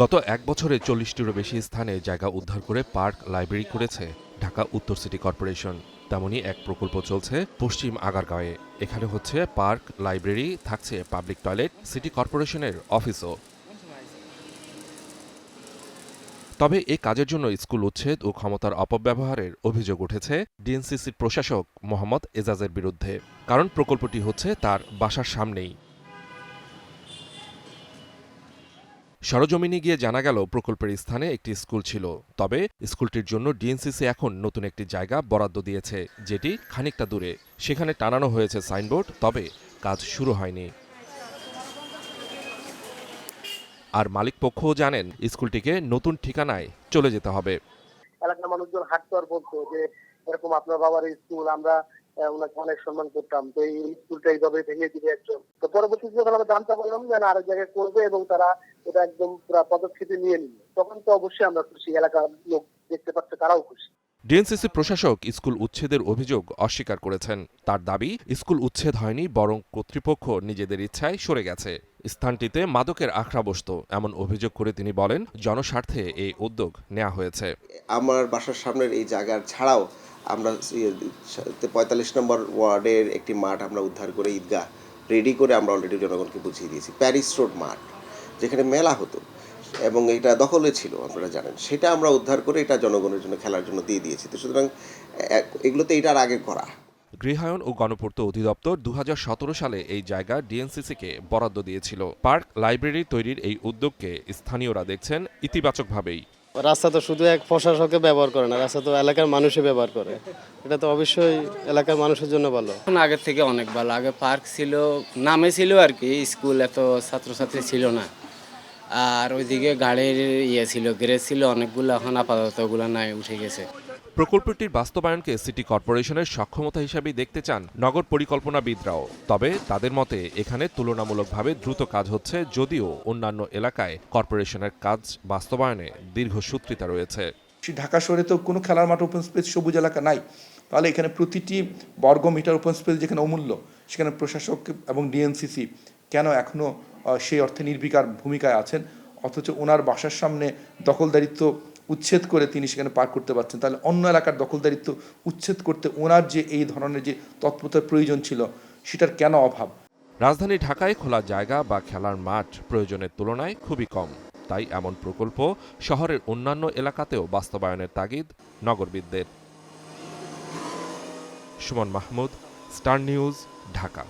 গত এক বছরে চল্লিশটিরও বেশি স্থানে জায়গা উদ্ধার করে পার্ক লাইব্রেরি করেছে ঢাকা উত্তর সিটি কর্পোরেশন। তেমনই এক প্রকল্প চলছে পশ্চিম আগারগাঁয়ে এখানে হচ্ছে পার্ক, লাইব্রেরি, থাকছে পাবলিক টয়লেট, সিটি কর্পোরেশনের অফিসও। তবে এ কাজের জন্য স্কুল উচ্ছেদ ও ক্ষমতার অপব্যবহারের অভিযোগ উঠেছে ডিএনসিসির প্রশাসক মোহাম্মদ এজাজের বিরুদ্ধে। কারণ প্রকল্পটি হচ্ছে তার বাসার সামনেই। সরজমিনে গিয়ে জানা গেল প্রকল্পের স্থানে একটি স্কুল ছিল। তবে স্কুলটির জন্য ডিএনসিসি এখন নতুন একটি জায়গা বরাদ্দ দিয়েছে, যেটি খানিকটা দূরে। সেখানে টানানো হয়েছে সাইনবোর্ড, তবে কাজ শুরু হয়নি। আর মালিক পক্ষও জানেন, স্কুলটিকে নতুন ঠিকানায় চলে যেতে হবে। এলাকার মানুষজন হাঁটতে আর বলতো যে, এরকম আপনার বাবার স্কুল, আমরা ওনাকে অনেক সম্মান করতাম তো এই স্কুলটা এইভাবে ভেঙে দিবে একজন। তো পরবর্তীতে যখন আমরা জানতে পারলাম যে আরেক জায়গায় করবে এবং তারা এটা একদম পুরো পদক্ষেপে নিয়ে নিল তখন তো অবশ্যই আমরা খুশি এলাকার লোক দেখতে পাচ্ছে তারাও খুশি। ডিএনসিসি প্রশাসক স্কুল উচ্ছেদের অভিযোগ অস্বীকার করেছেন। তার দাবি স্কুল উচ্ছেদ হয়নি বরং কর্তৃপক্ষ নিজেদের ইচ্ছায় সরে গেছে। স্থানটিতে মাদকের আখড়া বসত এমন অভিযোগ করে তিনি বলেন জনস্বার্থে এই উদ্যোগ নেওয়া হয়েছে। আমার বাসার সামনের এই জায়গার ছাড়াও আমরা পঁয়তাল্লিশ নম্বর ওয়ার্ডের একটি মাঠ আমরা উদ্ধার করে ঈদগাহ রেডি করে আমরা অলরেডি জনগণকে বুঝিয়ে দিয়েছি। প্যারিস রোড মাঠ, যেখানে মেলা হতো এবং এটা দখলে ছিল, আপনারা জানেন। সেটা আমরা উদ্ধার করে এটা জনগণের জন্য খেলার জন্য দিয়ে দিয়েছি। তো সুতরাং এগুলো তো এটার আগে করা। গৃহায়ন ও গণপূর্ত অধিদপ্তর দু হাজার সতেরো সালে এই জায়গা ডিএনসিসিকে বরাদ্দ দিয়েছিল। পার্ক লাইব্রেরি তৈরির এই উদ্যোগকে স্থানীয়রা দেখছেন ইতিবাচকভাবেই। রাস্তা তো শুধু এক প্রশাসকে ব্যবহার করে না, রাস্তা তো এলাকার মানুষই ব্যবহার করে। এটা তো অবশ্যই এলাকার মানুষের জন্য ভালো। আগের থেকে অনেক ভালো, আগে পার্ক ছিল, নামে ছিল আর কি, স্কুল এত ছাত্রছাত্রী ছিল না। আর ওইদিকে গাড়ির ইয়ে ছিল গ্যারেজ ছিল, অনেকগুলো এখন আপাতত ওগুলো নাই, উঠে গেছে। প্রকল্পটির বাস্তবায়নকে সিটি কর্পোরেশনের সক্ষমতা হিসাবেই দেখতে চান নগর পরিকল্পনাবিদরাও। তবে তাদের মতে, এখানে তুলনামূলকভাবে দ্রুত কাজ হচ্ছে যদিও অন্যান্য এলাকায় কর্পোরেশনের কাজ বাস্তবায়নে দীর্ঘসূত্রিতা রয়েছে। ঢাকা শহরে তো কোনো খেলার মাঠ ওপেন স্পেস সবুজ এলাকা নাই, তাহলে এখানে প্রতিটি বর্গ মিটার ওপেন স্পেস যেখানে অমূল্য, সেখানে প্রশাসক এবং ডিএনসিসি কেন এখনও সেই অর্থে নির্বিকার ভূমিকায় আছেন? অথচ ওনার বাসার সামনে দখলদারিত্ব উচ্ছেদ করে তিনি সেখানে পার করতে পারছেন। তাহলে অন্য এলাকার দখলদারিত্ব উচ্ছেদ করতে ওনার যে এই ধরনের যে তৎপরতার প্রয়োজন ছিল, সেটার কেন অভাব? রাজধানী ঢাকায় খোলা জায়গা বা খেলার মাঠ প্রয়োজনের তুলনায় খুবই কম। তাই এমন প্রকল্প শহরের অন্যান্য এলাকাতেও বাস্তবায়নের তাগিদ নগরবিদদের। Suman Mahmud, star news, Dhaka.